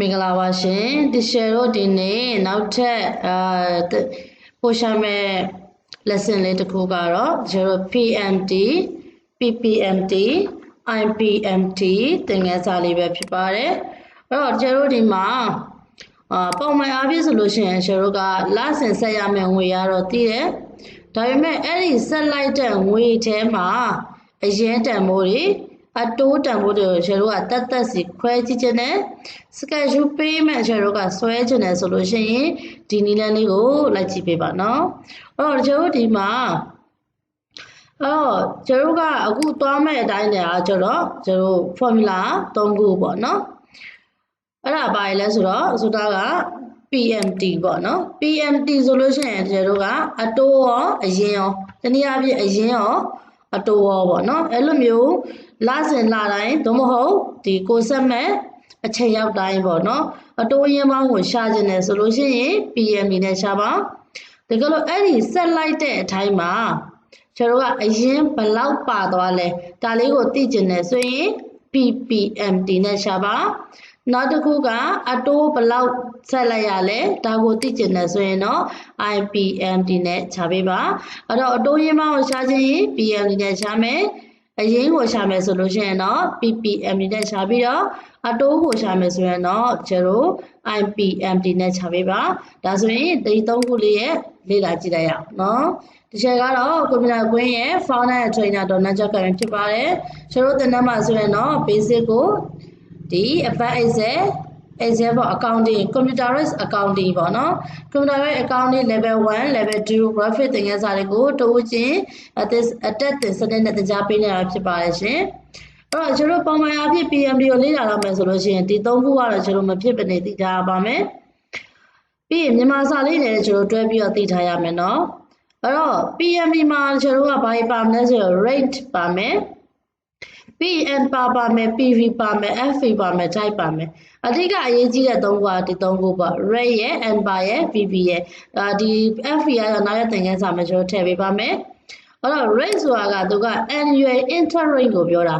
မင်္ဂလာပါရှင်တရှယ်တို့ဒီနေ့နောက်ထပ်အာပို့ရှာမဲ့ lesson လေးတစ်ခုကတော့ကျွန်တော် PMT PPMT IPMT သင်ခန်းစာလေးပဲဖြစ်ပါတယ်အဲ့တော့ကျွန်တော်ဒီမှာအာပုံမှန်အားဖြင့်ဆိုလို့ရှိရင်ကျွန်တော်ကလဆင်ဆက်ရမယ့်ငွေရတော့သိတယ်ဒါပေမဲ့အဲ့ဒီဆက်လိုက်တဲ့ငွေထဲမှာအရင်တန်မိုးတွေ အတိုးတန်ဖို့တွေကိုကျွန်တော်ကတက်တက်စီခွဲကြည့်ခြင်းနဲ့ schedule payment ကျွန်တော်ကဆွဲခြင်းနဲ့ဆိုလို့ရှိရင်ဒီနည်းလမ်းလေးကိုလိုက်ကြည့်ပေးပါနော်အဲ့တော့ကျွန်တော်ဒီမှာအဲ့တော့ကျွန်တော်ကအခုသွားမဲ့အတိုင်းတည်းအားကျွန်တော်ကျွန်တော် formula ၃ခုပေါ့နော်အဲ့ဒါဘာလဲဆိုတော့ဆိုတာက PMT ပေါ့နော် PMT ဆိုလို့ရှိရင်ကျွန်တော်ကအတိုးရောအရင်ရောတနည်းအားဖြင့်အရင်ရော အတိုးရောပေါ့နော်အဲ့လိုမျိုးလစဉ်လတိုင်းသို့မဟုတ်ဒီကိုဆက်မဲ့အချိန်ရောက်တိုင်းပေါ့နော်အတိုးရင်ပေါင်းကိုရှာခြင်းနဲ့ဆိုလို့ရှိရင် PM နဲ့ရှာပါတကယ်လို့အဲ့ဒီဆက်လိုက်တဲ့အထိုင်းမှာကျွန်တော်ကအရင်ဘလောက်ပါသွားလဲဒါလေးကိုသိကျင်တယ်ဆိုရင် PPMT နဲ့ရှာပါ နောက်တစ်ခုကအတိုးဘလောက်ဆက်လိုက်ရလဲဒါကိုသိကျင်တယ်ဆိုရင်တော့ IPMT နဲ့ရှာပေးပါအဲ့တော့အတိုးရင်ပေါင်းကိုရှာခြင်းရင် PMT နဲ့ရှာမယ်အရင်ကိုရှာမယ်ဆိုလို့ရှိရင်တော့ PPM နဲ့ရှာပြီးတော့အတိုးကိုရှာမယ်ဆိုရင်တော့0 IPMD နဲ့ရှာပေးပါဒါဆိုရင်ဒီသုံးခုလေးရဲ့လေ့လာကြည့်လိုက်ရအောင်နော်ဒီချက်ကတော့ကွန်ပျူတာကွင်းရဲ့ founder and trainer တော့နန်းချက်ကရင်ဖြစ်ပါတယ်ကျွန်တော်တင်တန်းမှာဆိုရင်တော့ basic ကို ဒီ advanced excel example accounting computerized accounting ပေါ့နော် computerized accounting level 1 level 2 graphic သင်ခန်းစာတွေကိုတိုးချင်းအသက်အတက်တင်စနစ်နဲ့တကြားပေးနေတာဖြစ်ပါတယ်ရှင်အဲ့တော့ကျွန်တော်ပုံမှန်အဖြစ် PMD ကိုလေ့လာရမယ်ဆိုလို့ရှိရင်ဒီသုံးခုကတော့ကျွန်တော်မဖြစ်ပနေသိထားပါမယ်ပြီးရင်မြန်မာစာလေးနဲ့ကျွန်တော်တွဲပြီးတော့သိထားရမယ်နော်အဲ့တော့ PMD မှာကျွန်တော်ကဘာပါမလဲဆိုတော့ rate ပါမယ် PN ပါပါမယ် PV ပါမယ် FV ပါမယ် type ပါမယ်အဓိကအရေးကြီးတဲ့သုံးခုကဒီသုံးခုပေါ့ rate ရဲ့ N ပါရဲ့ PV ရဲ့ဒါဒီ FV ကတော့နောက်ရသင်ခန်းစာမှာကျွန်တော်ထည့်ပေးပါမယ်အဲ့တော့ rate ဆိုတာကသူက annual interest rate ကိုပြောတာ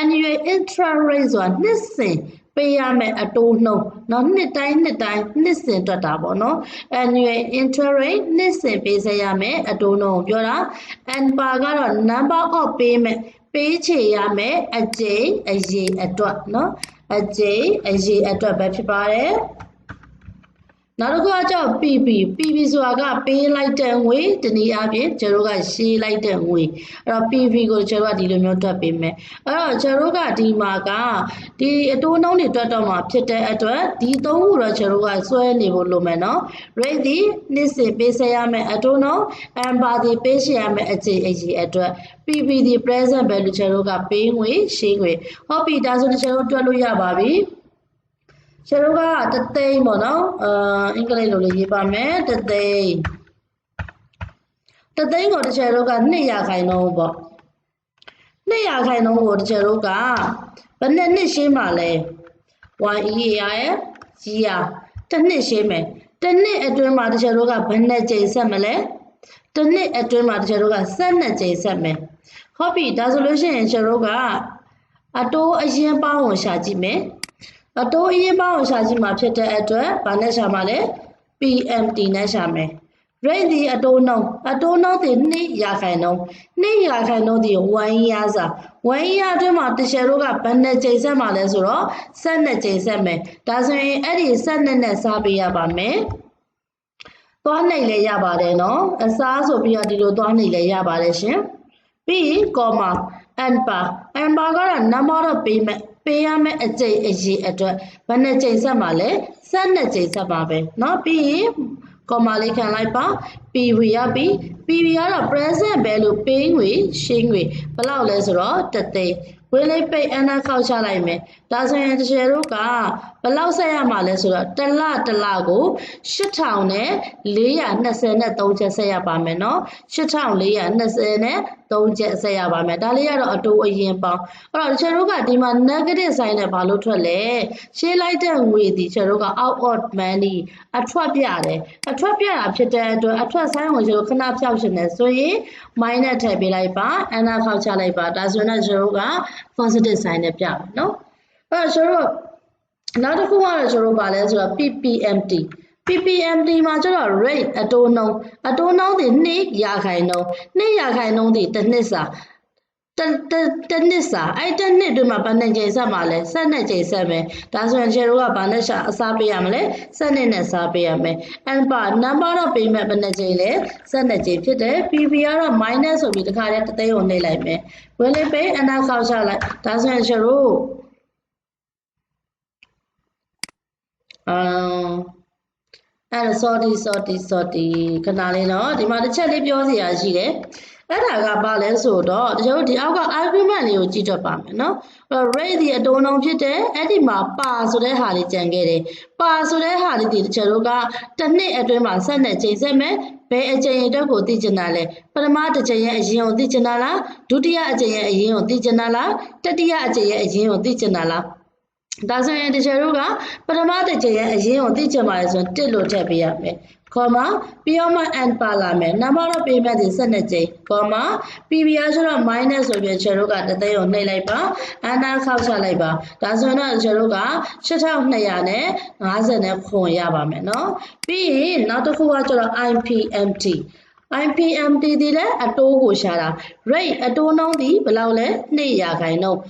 annual interest rate ဆိုတာနှစ်စဉ်ပေးရမယ်အတိုးနှုန်းเนาะနှစ်တိုင်းနှစ်တိုင်းနှစ်စဉ်တွက်တာပေါ့เนาะ annual interest rate နှစ်စဉ်ပေးစေရမယ်အတိုးနှုန်းကိုပြောတာ and ပါကတော့ number of payment ပေးချေရမယ်အကျိအရေးအတွက်နော်အကျိအရေးအတွက်ပဲဖြစ်ပါတယ်။ နောက်တစ်ခုကကြောင့် PP PP ဆိုတာကပေးလိုက်တဲ့ငွေတနည်းအားဖြင့်ကျွန်တော်ကရှင်းလိုက်တဲ့ငွေအဲ့တော့ PV ကိုကျွန်တော်ကဒီလိုမျိုးတွက်ပေးမယ်အဲ့တော့ကျွန်တော်ကဒီမှာကဒီအတိုးနှုန်းတွေတွက်တော့မှာဖြစ်တဲ့အတွက်ဒီသုံးခုတော့ကျွန်တော်ကစွဲနေဖို့လိုမယ်နော် rate ဒီနှစ်စဉ်ပေးဆက်ရမယ်အတိုးနှုန်း amber ဒီပေးရှရမယ်အချိန်အကြီးအတွက် PV ဒီ present value ကျွန်တော်ကပေးငွေရှင်းငွေဟုတ်ပြီဒါဆိုကျွန်တော်တွက်လို့ရပါပြီ ကျွန်တော်ကတသိန်းပေါ့နော်အာအင်္ဂလိပ်လိုလေးရေးပါမယ်တသိန်းတသိန်းကိုတချေတို့က200ခိုင်နှုန်းပေါ့200ခိုင်နှုန်းကိုတချေတို့ကဘယ်နှစ်နှစ်ရှင်းပါလဲ YEA ရဲ့ကြီးရတစ်နှစ်ရှင်းမယ်တစ်နှစ်အတွင်းမှာတချေတို့ကဘယ်နှစ်ကြိမ်ဆက်မလဲတစ်နှစ်အတွင်းမှာတချေတို့က12ကြိမ်ဆက်မယ်ဟုတ်ပြီဒါဆိုလို့ရှိရင်ကျွန်တော်ကအတိုးအရင်ပေါင်းကိုရှာကြည့်မယ် အတိုးအရင်ပေါင်းကိုရှာကြည့်မှာဖြစ်တဲ့အတွက်ဗာနဲ့ရှာမှာလဲ PMT နဲ့ရှာမယ် rate ဒီအတိုးနှုန်းအတိုးနှုန်းဒီ2ရာခိုင်နှုန်း2ရာခိုင်နှုန်းဒီ1 year စာ1 year အတွင်းမှာတရှယ်တို့ကဘယ်နှစ်ကြိမ်ဆက်မှာလဲဆိုတော့12ကြိမ်ဆက်မယ်ဒါဆိုရင်အဲ့ဒီ12နဲ့စားပေးရပါမယ်သွားနိုင်လဲရပါတယ်နော်အစားဆိုပြီးတော့ဒီလိုသွားနိုင်လဲရပါတယ်ရှင်ပြီး comma and bar and bar ကတော့ number of payment ပေးရမယ့်အကျိတ်အရေးအတွက်ဘယ်နှကြိမ်ဆက်မှာလဲဆက်နှစ်ကြိမ်ဆက်ပါပဲเนาะပြီးရင်ကော်မာလေးခံလိုက်ပါ PV ရပြီ PV ကတော့ present value ပေးငွေရှင်းငွေဘယ်လောက်လဲဆိုတော့တသိန်းဝင်းလေးပိတ်အနာခောက်ချလိုက်မယ်ဒါဆိုရင်တချေတို့ကဘယ်လောက်ဆက်ရမှာလဲဆိုတော့တလတလကို8000နဲ့423ချက်ဆက်ရပါမယ်နော်8420နဲ့3ချက်ဆက်ရပါမယ်ဒါလေးကတော့အတူအရင်ပေါင်းအဲ့တော့တချေတို့ကဒီမှာ negative sign နဲ့ဘာလို့ထွက်လဲရှင်းလိုက်တဲ့ငွေဒီချေတို့က out of money အထွက်ပြတယ်အထွက်ပြတာဖြစ်တဲ့အတွက်အထွက်ဆိုင်ကိုကျွန်တော်ခဏဖြောက်ရှင်တယ်ဆိုရင် minus ထည့်ပေးလိုက်ပါအနာခောက်ချလိုက်ပါဒါဆိုရင်ကျွန်တော်တို့က positive sign နဲ့ပြမယ်နော်အဲ့တော့ကျွန်တော်နောက်တစ်ခုကတော့ကျွန်တော်တို့ဗာလဲဆိုတော့ PPMT PPMT မှာကျတော့ rate အတိုးနှုန်းအတိုးနှုန်းဒီ2ရာခိုင်နှုန်း2ရာခိုင်နှုန်းဒီတစ်နှစ်စာ တတတနှစ်စာအဲ့တနှစ်အတွင်းမှာဘယ်နှစ်ကြိမ်ဆက်မှာလဲဆက်နှစ်ကြိမ်ဆက်မယ်ဒါဆိုရင်ကျတို့ကဘာနဲ့ရှာအစားပေးရမလဲဆက်နှစ်နဲ့စားပေးရမယ် and per number of payment ဘယ်နှစ်ကြိမ်လဲဆက်နှစ်ကြိမ်ဖြစ်တယ် PV ကတော့ minus ဆိုပြီးတခါတည်းတစ်သိန်းကိုနှိပ်လိုက်မယ် will it pay အနောက်ခေါက်ချလိုက်ဒါဆိုရင်ကျတို့အမ်အဲ့ဒါ sorry sorry sorry ခဏလေးနော်ဒီမှာတစ်ချက်လေးပြောစရာရှိတယ် အဲ့ဒါကဘာလဲဆိုတော့တချို့ဒီအောက်က argument လေးကိုကြည့်တော့ပါမယ်နော်အဲ့တော့ rate ဒီအတုံးလုံးဖြစ်တယ်အဲ့ဒီမှာပါဆိုတဲ့ဟာလေးကြံခဲ့တယ်ပါဆိုတဲ့ဟာလေးဒီတချို့ကတစ်နှစ်အတွင်းမှာဆက်နဲ့ချိန်ဆက်မယ်ဘယ်အချိန်အတွက်ကိုသိချင်တာလဲပထမတစ်ချိန်ရဲ့အရင်ကိုသိချင်တာလားဒုတိယအချိန်ရဲ့အရင်ကိုသိချင်တာလားတတိယအချိန်ရဲ့အရင်ကိုသိချင်တာလားဒါဆိုရင်တချို့ကပထမတစ်ချိန်ရဲ့အရင်ကိုသိချင်ပါလေဆိုရင်တစ်လို့ထည့်ပေးရမယ် comma ပြီးတော့မှ and ပါလာမယ် number of payment ဒီ12ကြိမ် comma PBR ဆိုတော့ minus ဆိုပြီးကျတို့ကတသိန်းကိုနှိပ်လိုက်ပါ and ခောက်ချလိုက်ပါဒါဆိုရင်တော့ကျတို့က8200နဲ့50နဲ့ခွန်ရပါမယ်เนาะပြီးရင်နောက်တစ်ခုကကျတော့ IPMT IPMT ဒီလည်းအတိုးကိုရှာတာ rate အတိုးနှုန်းဒီဘယ်လောက်လဲ2ရာခိုင်နှုန်း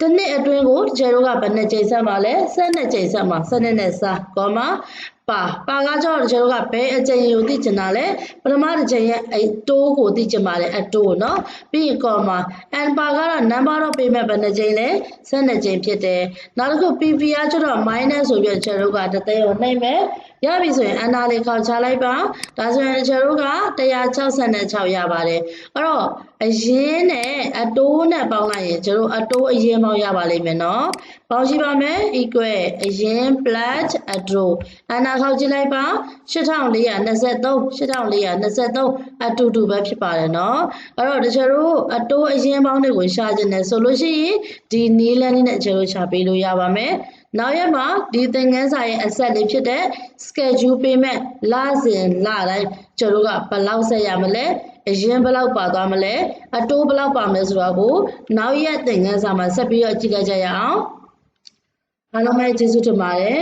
တစ်နှစ်အတွင်းကိုကျဲတို့ကဘယ်နှစ်ကြိမ်ဆက်မှာလဲ12ကြိမ်ဆက်မှာ12နဲ့စားကောမ ပါပါကကြောင့်ကျွန်တော်ကဘဲအကြင်ကိုသိချင်တာလဲပထမတစ်ချိန်ရဲ့အတိုးကိုသိချင်ပါတယ်အတိုးနော်ပြီးရင် comma and ပါကတော့ number တော့ပေးမဲ့ဘယ်နှချိန်လဲ12ချိန်ဖြစ်တယ်နောက်တစ်ခု pp ကကျတော့ minus ဆိုပြီးကျွန်တော်ကတသိန်းကိုနှိမ့်မယ်ရပြီဆိုရင် under လေးခေါက်ချလိုက်ပါဒါဆိုရင်ကျွန်တော်က166ရပါတယ်အဲ့တော့အရင်နဲ့အတိုးနဲ့ပေါင်းလိုက်ရင်ကျွန်တော်အတိုးအရင်ပေါင်းရပါလိမ့်မယ်နော်ပေါင်းရှိပါမယ် equal အရင် plus အတိုး under နာခေါက်ကြည့်လိုက်ပါ8423 8423အတူတူပဲဖြစ်ပါတယ်နော်အဲ့တော့တချို့တို့အတိုးအရင်ပေါင်းတွေကိုရှာခြင်းနဲ့ဆိုလို့ရှိရင်ဒီနီးလန်းလေးနဲ့ကျတို့ရှာပေးလို့ရပါမယ်နောက်ရက်မှာဒီသင်ခန်းစာရဲ့အဆက်လေးဖြစ်တဲ့ schedule payment လစဉ်လတိုင်းကျတို့ကဘယ်လောက်ဆက်ရမလဲအရင်ဘယ်လောက်ပါသွားမလဲအတိုးဘယ်လောက်ပါမလဲဆိုတော့ကိုနောက်ရက်သင်ခန်းစာမှာဆက်ပြီးတော့ကြည့်ကြကြရအောင်အားလုံးပဲကျေးဇူးတင်ပါတယ်